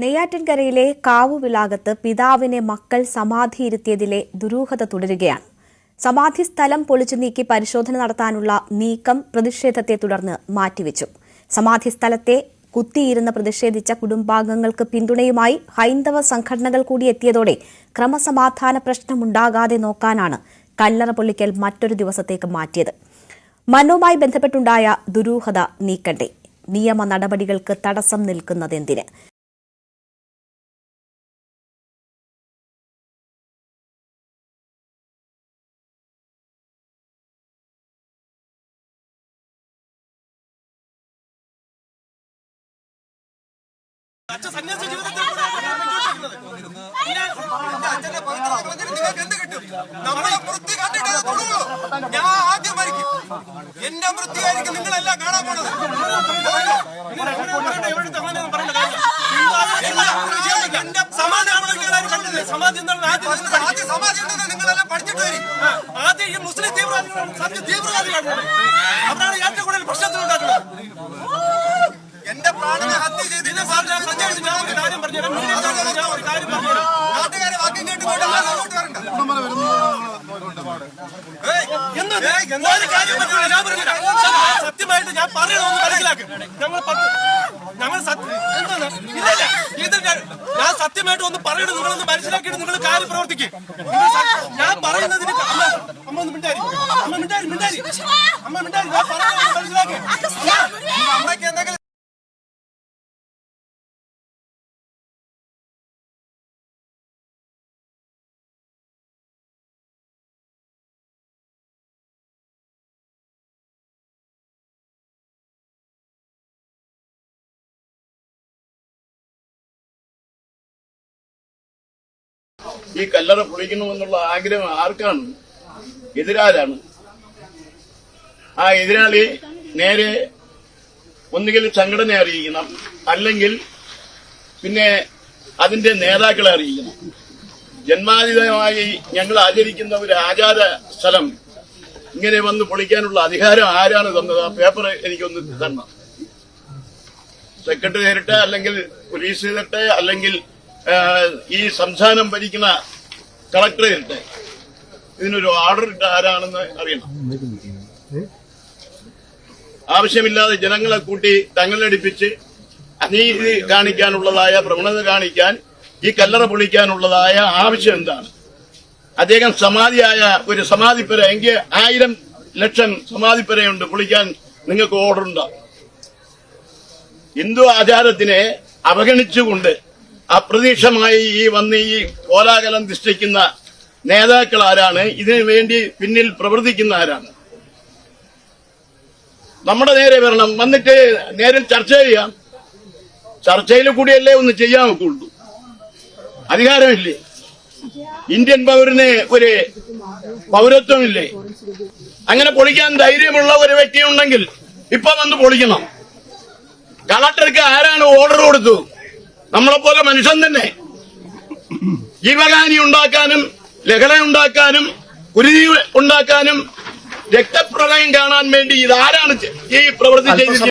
നെയ്യാറ്റിൻകരയിലെ കാവുവിളാകത്ത് പിതാവിനെ മക്കൾ സമാധിയിരുത്തിയതിലെ ദുരൂഹത തുടരുകയാണ്. സമാധി സ്ഥലം പൊളിച്ചു നീക്കി പരിശോധന നടത്താനുള്ള നീക്കം പ്രതിഷേധത്തെ തുടർന്ന് മാറ്റിവെച്ചു. സമാധി സ്ഥലത്തെ കുത്തിയിരുന്ന് പ്രതിഷേധിച്ച കുടുംബാംഗങ്ങൾക്ക് പിന്തുണയുമായി ഹൈന്ദവ സംഘടനകൾ കൂടി എത്തിയതോടെ ക്രമസമാധാന പ്രശ്നമുണ്ടാകാതെ നോക്കാനാണ് കല്ലറ പൊള്ളിക്കൽ മറ്റൊരു ദിവസത്തേക്ക് മാറ്റിയത്. മരണവുമായി ബന്ധപ്പെട്ടുണ്ടായ ദുരൂഹത നീക്കണ്ടേ. നിയമ നടപടികൾക്ക് തടസ്സം നിൽക്കുന്നതെന്തിന്? അച്ഛൻ സന്യാസ ജീവിതത്തിൽ അച്ഛന്റെ കളഞ്ഞിട്ട് നിങ്ങൾക്ക് എന്ത് കിട്ടും? നമ്മളെ വൃത്തി കണ്ടിട്ടേ തൊടുള്ളൂ ഞാൻ ആദ്യം മരിക്കും. എന്റെ വൃത്തിയായിരിക്കും നിങ്ങളെല്ലാം കാണാൻ പോണത്. എന്റെ നിങ്ങളാരും കണ്ടത്. സമാധി ആദ്യം സമാധി നിങ്ങളെല്ലാം പഠിച്ചിട്ട് വരും. ആദ്യം ഈ മുസ്ലിം തീവ്രവാദികളാണ്. തീവ്രവാദികളാണ്. അവരാണ് ഏറ്റവും കൂടുതൽ പ്രശ്നത്തിൽ ഉണ്ടാക്കുന്നത് എന്റെ പ്രാണനെ നാട്ടുകാരെ വാക്യം കേട്ടുകൊണ്ട് അങ്ങോട്ട് വരണ്ട സത്യമായിട്ട് ഞാൻ പറയണമെന്ന് മനസ്സിലാക്കും ഞങ്ങൾ ഞങ്ങൾ ഇല്ല ഇത് ഞാൻ സത്യമായിട്ട് ഒന്ന് പറയണം നിങ്ങളൊന്ന് മനസ്സിലാക്കിയിട്ട് നിങ്ങൾ കാര്യം പ്രവർത്തിക്കും ഞാൻ പറയുന്നതിന് അമ്മ അമ്മ ഒന്ന് മിണ്ടാരി അമ്മ മിണ്ടാരി മിണ്ടാരി അമ്മ മിണ്ടാരി ഞാൻ പറയുന്നത് ഈ കല്ലറ പൊളിക്കണമെന്നുള്ള ആഗ്രഹം ആർക്കാണ്? എതിരാരാണ്? ആ എതിരാളി നേരെ ഒന്നുകിൽ സംഘടന അറിയിക്കണം അല്ലെങ്കിൽ പിന്നെ അതിന്റെ നേതാക്കളെ അറിയിക്കണം. ജന്മാതീതമായി ഞങ്ങൾ ആചരിക്കുന്ന ഒരു ആചാര സ്ഥലം ഇങ്ങനെ വന്ന് പൊളിക്കാനുള്ള അധികാരം ആരാണ് തന്നത്? ആ പേപ്പർ എനിക്കൊന്ന് തരണം. സെക്രട്ടറി നേരിട്ട് അല്ലെങ്കിൽ പോലീസ് നേരിട്ട് അല്ലെങ്കിൽ ഈ സംസ്ഥാനം ഭരിക്കുന്ന കളക്ടറേറ്റ് ഇതിനൊരു ഓർഡർ ഇട്ട ആരാണെന്ന് അറിയണം. ആവശ്യമില്ലാതെ ജനങ്ങളെ കൂട്ടി തങ്ങളടിപ്പിച്ച് അനീതി കാണിക്കാനുള്ളതായ പ്രവണത കാണിക്കാൻ ഈ കല്ലറ പൊളിക്കാനുള്ളതായ ആവശ്യം എന്താണ്? അദ്ദേഹം സമാധിയായ ഒരു സമാധിപ്പര എങ്കിൽ ആയിരം ലക്ഷം സമാധിപ്പരയുണ്ട് പൊളിക്കാൻ നിങ്ങൾക്ക് ഓർഡർ ഉണ്ടാവും ഹിന്ദു ആചാരത്തിനെ അവഗണിച്ചുകൊണ്ട് അപ്രതീക്ഷമായി ഈ വന്ന് ഈ കോലാകലം സൃഷ്ടിക്കുന്ന നേതാക്കൾ ആരാണ് ഇതിനു വേണ്ടി പിന്നിൽ പ്രവർത്തിക്കുന്ന ആരാണ്? നമ്മുടെ നേരെ വരണം. വന്നിട്ട് നേരിൽ ചർച്ച ചെയ്യാം. ചർച്ചയിൽ കൂടിയല്ലേ ഒന്ന് ചെയ്യാൻ ഒക്കുള്ളൂ. അധികാരമില്ലേ? ഇന്ത്യൻ പൗരന് ഒരു പൗരത്വമില്ലേ? അങ്ങനെ പൊളിക്കാൻ ധൈര്യമുള്ള ഒരു വ്യക്തി ഉണ്ടെങ്കിൽ ഇപ്പൊ വന്ന് പൊളിക്കണം. കളക്ടർക്ക് ആരാണ് ഓർഡർ കൊടുത്തു? നമ്മളെപ്പോലെ മനുഷ്യൻ തന്നെ. ജീവഹാനി ഉണ്ടാക്കാനും ലഹള ഉണ്ടാക്കാനും കുരുതി ഉണ്ടാക്കാനും രക്തപ്രളയം കാണാൻ വേണ്ടി ഇതാരാണ് ഈ പ്രവൃത്തി ചെയ്തത്